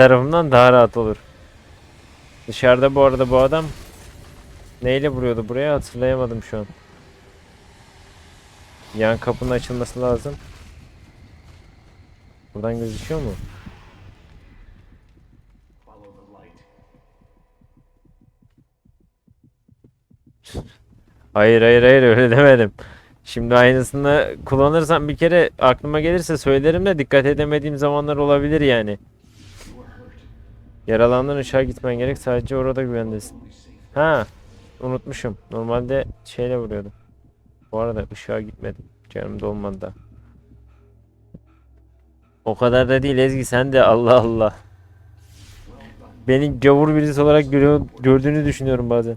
Tarafımdan daha rahat olur. Dışarıda bu arada bu adam neyle vuruyordu buraya hatırlayamadım şu an. Yan kapının açılması lazım. Buradan gözüküyor mu? Hayır hayır hayır öyle demedim. Şimdi aynısını kullanırsam bir kere aklıma gelirse söylerim de dikkat edemediğim zamanlar olabilir yani. Yaralandın ışığa gitmen gerek sadece orada güvendesin. Ha unutmuşum. Normalde şeyle vuruyordum. Bu arada ışığa gitmedim. Canım dolmadı da. O kadar da değil Ezgi sen de Allah Allah. Beni gavur birisi olarak gördüğünü düşünüyorum bazen.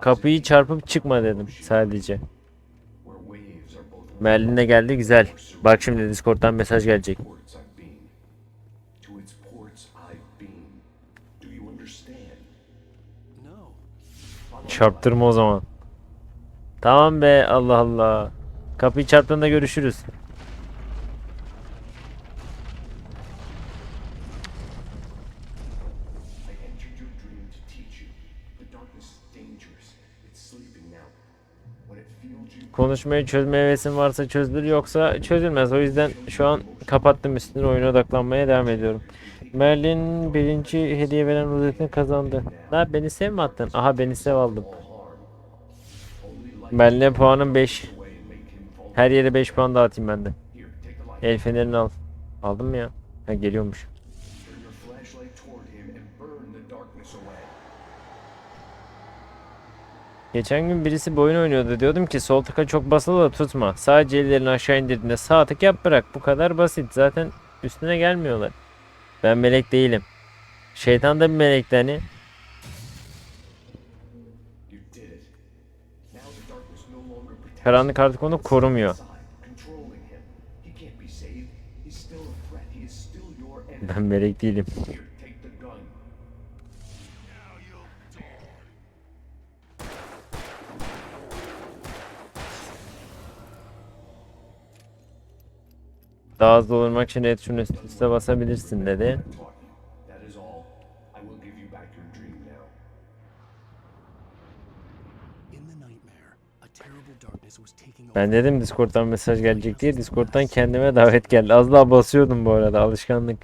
Kapıyı çarpıp çıkma dedim sadece. Both Merlin'e geldi güzel. Bak şimdi Discord'dan mesaj gelecek. Çarptırma o zaman. Tamam be Allah Allah. Kapıyı çarptığında görüşürüz. Konuşmayı çözme hevesin varsa çözülür yoksa çözülmez. O yüzden şu an kapattım üstüne oyuna odaklanmaya devam ediyorum. Merlin birinci hediye veren rozetini kazandı. Ha beni sev mi attın? Aha beni sev aldım. Merlin'e puanım 5. away and make him fall. Her yere 5 puan dağıtayım ben de. El fenerini al. Aldım mı ya? Ha geliyormuş. Geçen gün birisi bir oyun oynuyordu. Diyordum ki sol tıka çok basılı da tutma. Sadece ellerini aşağı indirdiğinde sağ tık yap bırak. Bu kadar basit. Zaten üstüne gelmiyorlar. Ben melek değilim. Şeytan da bir melekti hani. Karanlık artık onu korumuyor. inside, controlling him. Daha hızlı olmak için şunu üst üste basabilirsin dedi. Ben dedim Discord'dan mesaj gelecek diye. Discord'dan kendime davet geldi. Az daha basıyordum bu arada alışkanlık.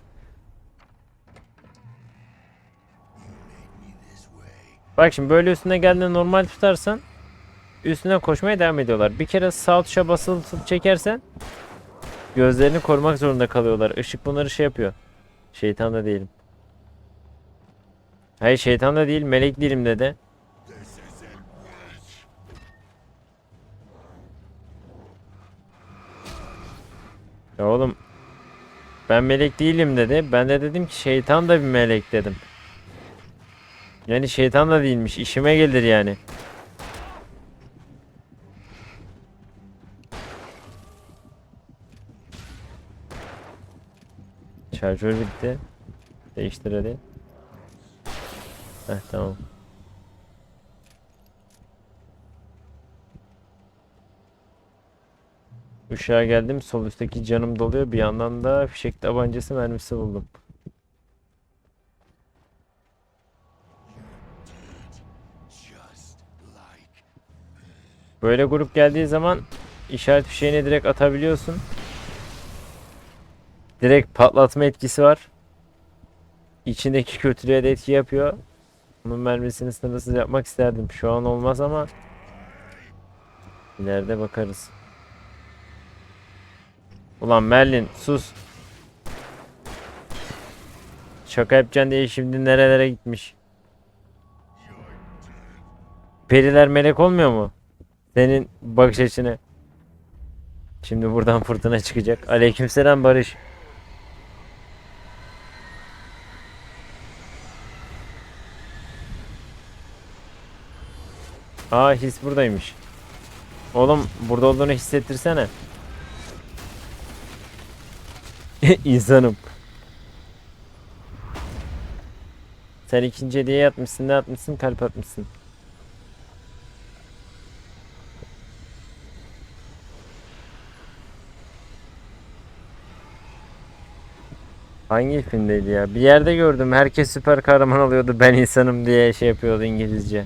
Bak şimdi böyle üstüne geldiğinde normal tutarsan üstüne koşmaya devam ediyorlar. Bir kere sağ tuşa basılı tutup çekersen gözlerini korumak zorunda kalıyorlar. Işık bunları şey yapıyor. Şeytan da değilim. Hayır şeytan da değil melek değilim dedi. Ya oğlum ben melek değilim dedi. Ben de dedim ki şeytan da bir melek dedim. Yani şeytan da değilmiş. işime gelir yani. Şarjör bitti. Değiştir hadi. Heh tamam. Uşağa geldim. Sol üstteki canım doluyor. Bir yandan da fişek tabancası mermisi buldum. Böyle grup geldiği zaman işaret fişeğini direkt atabiliyorsun. Direkt patlatma etkisi var. İçindeki kötülüğe de etki yapıyor. Bunun mermisini sınırsız yapmak isterdim. Şu an olmaz ama ileride bakarız. Ulan Merlin sus. Şaka yapacaksın diye şimdi nerelere gitmiş. Periler melek olmuyor mu? Senin bakış açını. Şimdi buradan fırtına çıkacak. Aleykümselam Barış. Aa his buradaymış. Oğlum burada olduğunu hissettirsene. İnsanım. Sen ikinci hediye atmışsın ne atmışsın kalp atmışsın. Hangi filmdeydi ya? Bir yerde gördüm herkes süper kahraman alıyordu ben insanım diye şey yapıyordu İngilizce.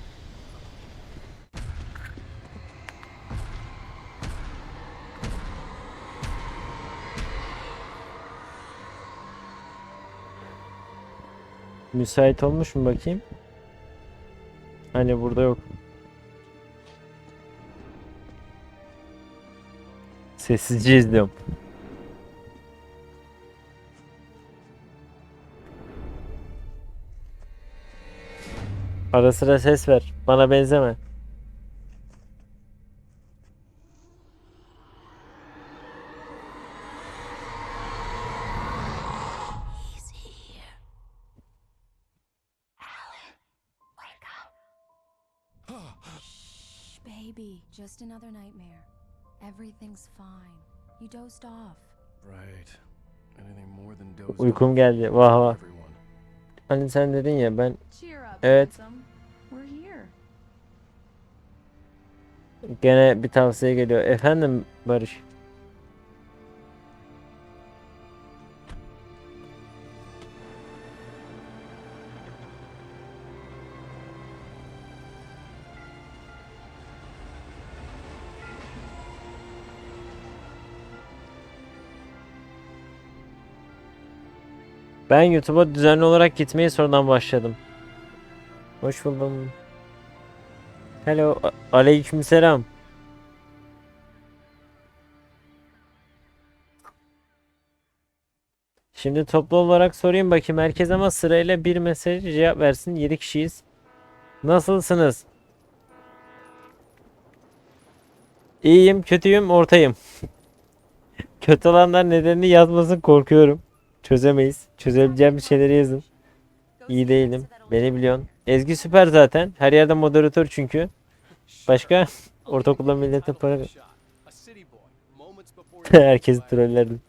Müsait olmuş mu bakayım? Hani burada yok. Sessizce izliyorum. Ara sıra ses ver. Bana benzeme. Baby. Just another nightmare. Everything's fine. You dozed off. Right. Anything more than dozed Uykum geldi. Vah vah. Hani sen dedin ya ben Cheer up, Evet. handsome. We're here. gene bir tavsiye geliyor. Efendim Barış. Ben YouTube'a düzenli olarak gitmeye sonradan başladım. Hoş buldum. Hello, aleykümselam. Şimdi toplu olarak sorayım bakayım herkes ama sırayla bir mesaj cevap versin. 7 kişiyiz. Nasılsınız? İyiyim, kötüyüm, ortayım. Kötü olanlar nedenini yazmasın korkuyorum. Çözemeyiz. Çözebileceğim şeyleri yazın. İyi değilim. Beni biliyorsun. Ezgi süper zaten. Her yerde moderatör çünkü. Başka? Ortaokulda millete para... Herkesi trollerdim.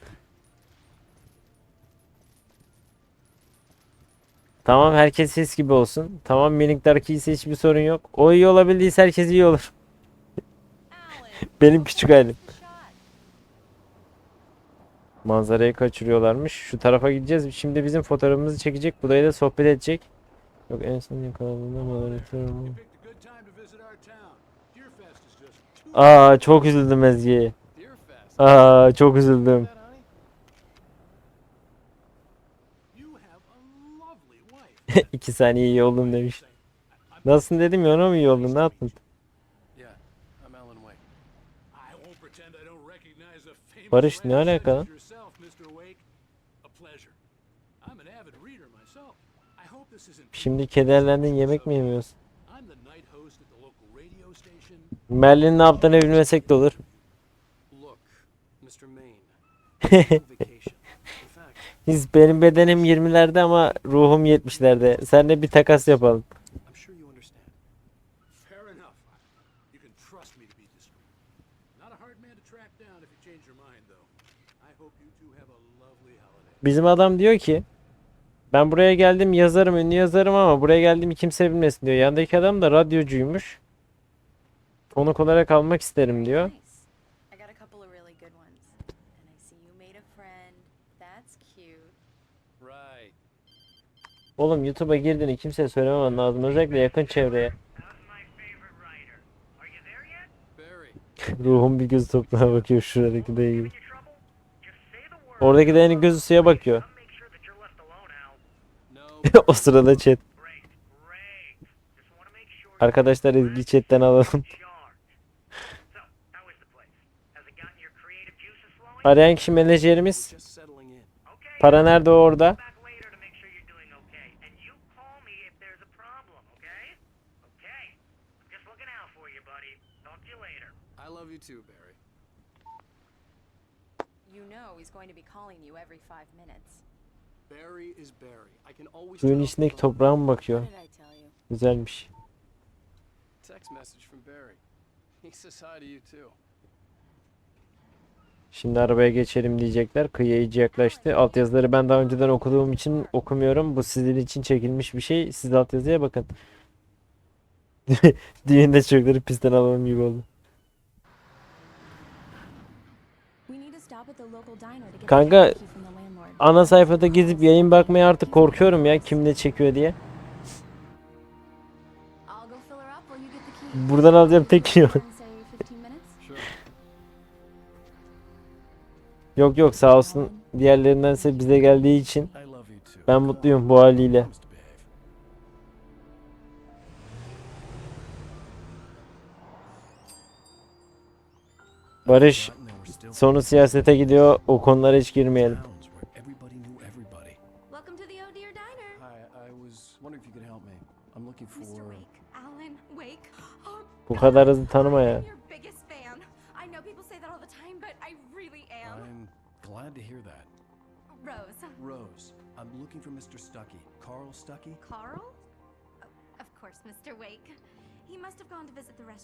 Tamam herkes ses gibi olsun. Tamam minikler ise hiçbir sorun yok. O iyi olabildiyse herkes iyi olur. Benim küçük halim. Manzarayı kaçırıyorlarmış. Şu tarafa gideceğiz. Şimdi bizim fotoğrafımızı çekecek. Budayla sohbet edecek. Yok en son yakaladığında two Aa çok üzüldüm. Deerfest. Aa çok üzüldüm. İki saniye iyi oldum demiş. Nasılsın dedim ya ona mı iyi oldun ne yaptın? Barış, ne alaka lan? Şimdi kederlendin yemek mi yemiyorsun? Merlin'in ne yaptığını bilmesek de olur. Biz benim bedenim 20'lerde ama ruhum 70'lerde. Seninle bir takas yapalım. Bizim adam diyor ki ben buraya geldim yazarım ünlü yazarım ama buraya geldiğimi kimse bilmesin diyor. Yandaki adam da radyocuymuş. Konuk olarak almak isterim diyor. Oğlum YouTube'a girdiğini kimseye söylememen lazım. Özellikle yakın çevreye. Ruhum bir göz toprağa bakıyor şuradaki dayı gibi. Oradaki dayının gözü suya bakıyor. O sırada chat. Arkadaşlar Ezgi chatten alalım. Arayan kişi menajerimiz. Para nerede orada? You know he's going to be calling you every five minutes. Suyun içindeki toprağa mı bakıyor? What did I tell you? Güzelmiş. Text message from Barry. He says hi to you too. Şimdi arabaya geçelim diyecekler. Kıyıya iyice yaklaştı. Altyazıları ben daha önceden okuduğum için okumuyorum. Bu sizin için çekilmiş bir şey. Siz altyazıya bakın. Düğünde çocukları pistten alalım gibi oldu. Kanka, Ana sayfada gidip yayın bakmaya artık korkuyorum ya kim ne çekiyor diye. Buradan alacağım tek yok. In, say, 15 minutes? Sure. Yok yok sağ olsun diğerlerindense bize geldiği için ben mutluyum bu haliyle. Barış sonu siyasete gidiyor o konulara hiç girmeyelim. Mr. Wake. Alan Wake. Oh, Bu kadar hızlı tanıma ya. I'm your biggest fan. I know people say that all the time, but I really am. I'm glad to hear that. Rose. Rose, I'm looking for Mr. Stuckey. Carl Stuckey? Carl? Of course, Mr. Wake. He must have gone to visit the restaurant.